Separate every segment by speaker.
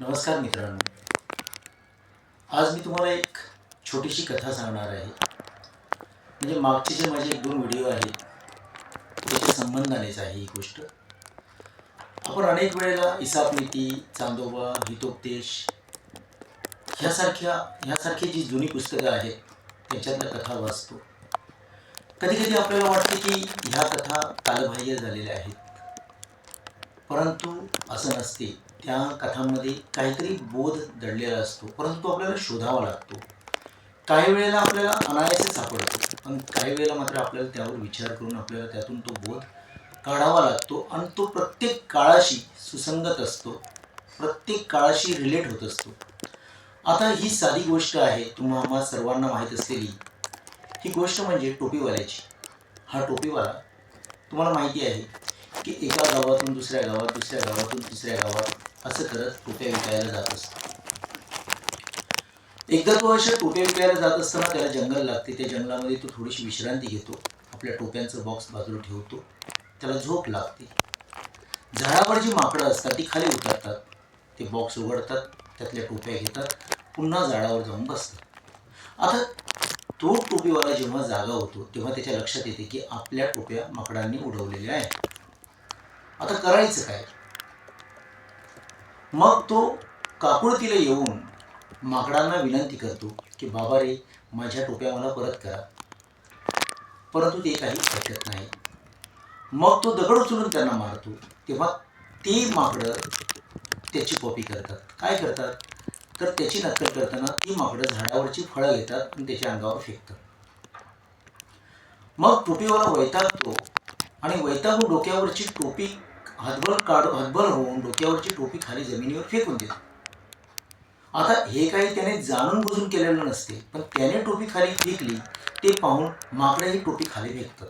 Speaker 1: नमस्कार मित्रांनो. आज मी तुम्हाला एक छोटीशी कथा सांगणार आहे. म्हणजे मागचे जे माझे एक दोन व्हिडिओ आहेत त्याच्या संबंधानेच आहे ही गोष्ट. आपण अनेक वेळेला इसापनीती चांदोबा हितोपदेश ह्यासारख्या ह्यासारखी जी जुनी पुस्तकं आहेत त्याच्यातल्या कथा वाचतो. कधी कधी आपल्याला वाटते की ह्या कथा कालबाह्य झालेल्या आहेत. परंतु असं नसते. त्या कथांमध्ये काहीतरी बोध दडलेला असतो परंतु तो आपल्याला शोधावा लागतो. काही वेळेला आपल्याला अनायासे सापडतो पण काही वेळेला मात्र आपल्याला त्यावर विचार करून आपल्याला त्यातून तो बोध काढावा लागतो आणि तो प्रत्येक काळाशी सुसंगत असतो प्रत्येक काळाशी रिलेट होत असतो. आता ही साधी गोष्ट आहे तुम्हा सर्वांना माहीत असलेली. ही गोष्ट म्हणजे टोपीवाल्याची. हा टोपीवाला तुम्हाला माहिती आहे की एका गावातून दुसऱ्या गावात दुसऱ्या गावातून तिसऱ्या गावात असं करत टोप्या विकायला जात असतो. एकदा तो अशा टोप्या विकायला जात असताना त्याला जंगल लागते. त्या जंगलामध्ये तो थोडीशी विश्रांती घेतो. आपल्या टोप्यांचं बॉक्स बाजूला ठेवतो. त्याला झोप लागते. झाडावर जी माकडं असतात ती खाली उतरतात. ते बॉक्स उघडतात त्यातल्या टोप्या घेतात पुन्हा झाडावर जाऊन बसतात. आता तो टोपीवाला जेव्हा जागा होतो तेव्हा त्याच्या लक्षात येते की आपल्या टोप्या माकडांनी उडवलेल्या आहेत. आता करायचं काय? मग तो काकुळतीला येऊन माकडांना विनंती करतो की बाबा रे माझ्या टोप्या मला परत करा. परंतु ते काही ऐकत नाही. मग तो दगड उचलून त्यांना मारतो. तेव्हा ती माकडं त्याची कॉपी करतात. काय करतात? तर त्याची नक्कल करताना ती माकडं झाडावरची फळं घेतात आणि त्याच्या अंगावर फेकतात. मग टोपीवाला वैतागतो आणि वैतागून डोक्यावरची टोपी हातभर काढ हातभर होऊन डोक्यावरची टोपी खाली जमिनीवर फेकून देतो आता हे काही त्याने जाणून बुजून केलेलं नसते पण त्याने टोपी खाली फेकली ते पाहून माकडे ही टोपी खाली फेकतात.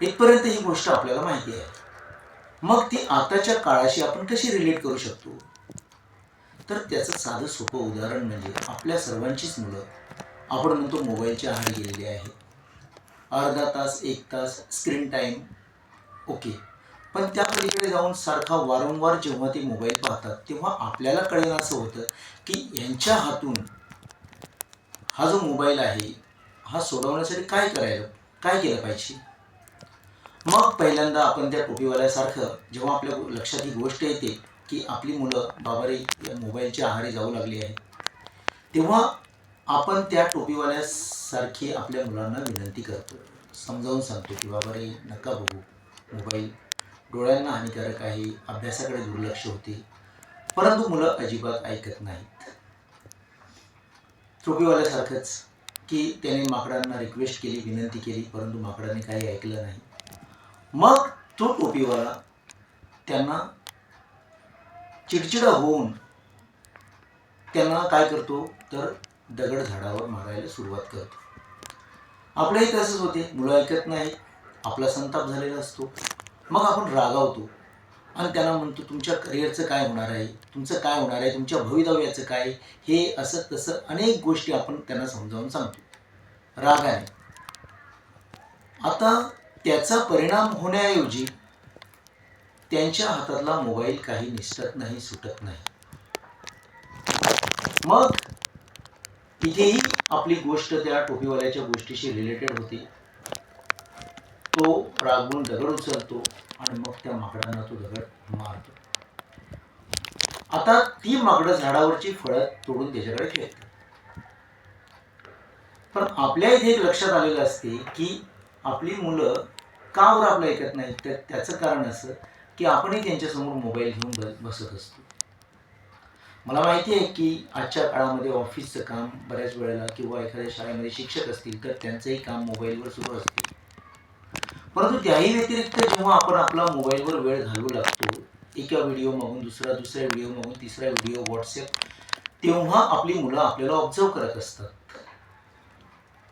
Speaker 1: इथपर्यंत ही गोष्ट आपल्याला माहिती आहे. मग ती आताच्या काळाशी आपण कशी रिलेट करू शकतो? तर त्याचं साधं सोपं उदाहरण म्हणजे आपल्या सर्वांचीच मुलं. आपण म्हणतो मोबाईलच्या आहारी गेलेली आहे. अर्धा तास एक तास स्क्रीन टाईम ओके. पण त्या पलीकडे जाऊन सारखा वारंवार जेव्हा ते मोबाईल पाहतात तेव्हा आपल्याला कळेल असं होतं की यांच्या हातून हा जो मोबाईल आहे हा सोडवण्यासाठी काय करायला काय केलं पाहिजे? मग पहिल्यांदा आपण त्या टोपीवाल्यासारखं जेव्हा आपल्या लक्षात ही गोष्ट येते की आपली मुलं बाबारे या मोबाईलच्या आहारी जाऊ लागली आहे तेव्हा आपण त्या टोपीवाल्यासारखी आपल्या मुलांना विनंती करतो. समजावून सांगतो की बाबा रे नका बघू मोबाईल डोळ्यांना हानिकारक आहे अभ्यासाकडे दुर्लक्ष होते. परंतु मुलं अजिबात ऐकत नाहीत. चोपीवाल्यासारखंच की त्याने माकडांना रिक्वेस्ट केली विनंती केली परंतु माकडाने काही ऐकलं नाही. मग तो टोपीवाला त्यांना चिडचिडा होऊन त्यांना काय करतो? तर दगड झाडावर मारायला सुरुवात करतो. आपल्याही तसंच होते. मुलं ऐकत नाही आपला संताप झालेला असतो. मग आपण रागावतो. आणि त्याला म्हणतो तुमच्या करिअरचं काय होणार आहे? तुमचं काय होणार आहे? तुमच्या भवितव्याचं काय? हे असं तसं अनेक गोष्टी आपण त्यांना समजावून सांगतो. राग आहे. आता त्याचा परिणाम होण्याऐवजी त्यांच्या हातातला मोबाईल काही निसटत नाही सुटत नाही. मग इथेही आपली गोष्ट त्या टोपीवाल्याच्या गोष्टीशी रिलेटेड होती. तो रागवून दगड उचलतो आणि मग त्या माकडांना तो दगड मारतो. आता ती माकडं झाडावरची फळं तोडून त्याच्याकडे फेकतात. पण आपल्या इथे एक लक्षात आलेलं असते की आपली मुलं का वर आपलं ऐकत नाही तर त्याचं कारण असं की आपणही त्यांच्यासमोर मोबाईल घेऊन बसत असतो. मला माहिती आहे की आजच्या काळामध्ये ऑफिसचं काम बऱ्याच वेळेला किंवा एखाद्या शाळेमध्ये शिक्षक असतील तर त्यांचंही काम मोबाईलवर सुरू असते. परंतु त्याही व्यतिरिक्त जेव्हा आपण आपला मोबाईलवर वेळ घालवू लागतो एका व्हिडिओ मागून दुसरा दुसऱ्या व्हिडिओ मागून तिसरा व्हिडिओ व्हॉट्सअप तेव्हा आपली मुलं आपल्याला ऑब्झर्व करत असतात.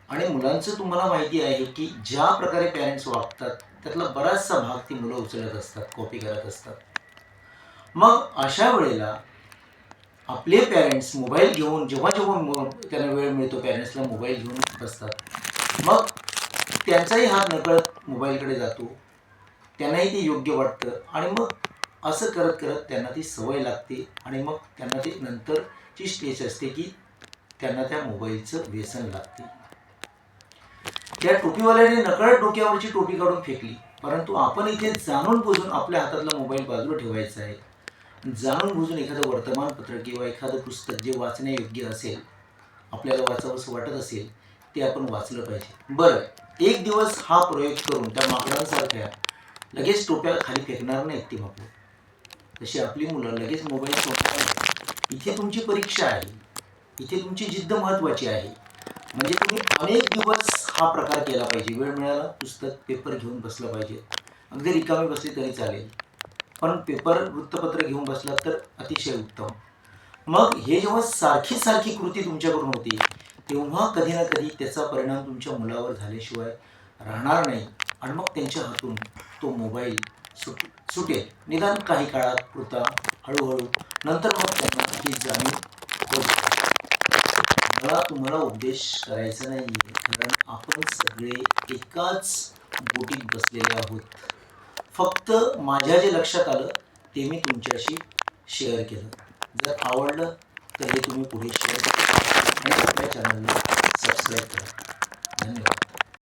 Speaker 1: आणि मुलांचं तुम्हाला माहिती आहे की ज्या प्रकारे पॅरेंट्स वागतात त्यातला बराचसा भाग ती मुलं उचलत असतात कॉपी करत असतात. मग अशा वेळेला आपले पॅरेंट्स मोबाईल घेऊन जेव्हा जेव्हा त्यांना वेळ मिळतो पॅरेंट्सला मोबाईल घेऊन बसतात. मग त्यांचाही हा नकळत मोबाईलकडे जातो. त्यांनाही ते योग्य वाटतं. आणि मग असं करत करत त्यांना ती सवय लागते. आणि मग त्यांना ती नंतरची स्टेज असते की त्यांना त्या मोबाईलचं व्यसन लागते. त्या टोपीवाल्याने नकळत डोक्यावरची टोपी काढून फेकली. परंतु आपण इथे जाणून बुजून आपल्या हातातला मोबाईल बाजूला ठेवायचा आहे. जाणून बुजून एखादं वर्तमानपत्र किंवा एखादं पुस्तक जे वाचण्यायोग्य असेल आपल्याला वाचावंसं वाटत असेल ते आपण वाचलं पाहिजे. बरं एक दिवस हा प्रयोग करून त्या माकडांसारख्या लगेच टोप्या खाली फेकणार नाहीत ती बापू तशी आपली मुलं लगेच मोबाईल सोडणार इथे तुमची परीक्षा आहे. इथे तुमची जिद्द महत्त्वाची आहे. म्हणजे तुम्ही अनेक दिवस हा प्रकार केला पाहिजे. वेळ मिळाला पुस्तक पेपर घेऊन बसलं पाहिजे. अगदी रिकामी बसली तरी चालेल. पण पेपर वृत्तपत्र घेऊन बसला तर अतिशय उत्तम. मग हे जेव्हा सारखी सारखी कृती तुमच्याकडून होती तेव्हा कधी ना कधी त्याचा परिणाम तुमच्या मुलावर झाल्याशिवाय राहणार नाही. आणि मग त्यांच्या हातून तो मोबाईल सुट सुटेल. निदान काही काळात पुरता हळूहळू नंतर मग त्यांना ही जाणीव होईल. मला तुम्हाला उपदेश करायचा नाही कारण आपण सगळे एकाच बोटीत बसलेले आहोत. फक्त माझ्या जे लक्षात आलं ते मी तुमच्याशी शेअर केलं. जर आवडलं तर हे तुम्ही पुढे शेअर करा. आणि आपल्या चॅनलला सबस्क्राईब करा धन्यवाद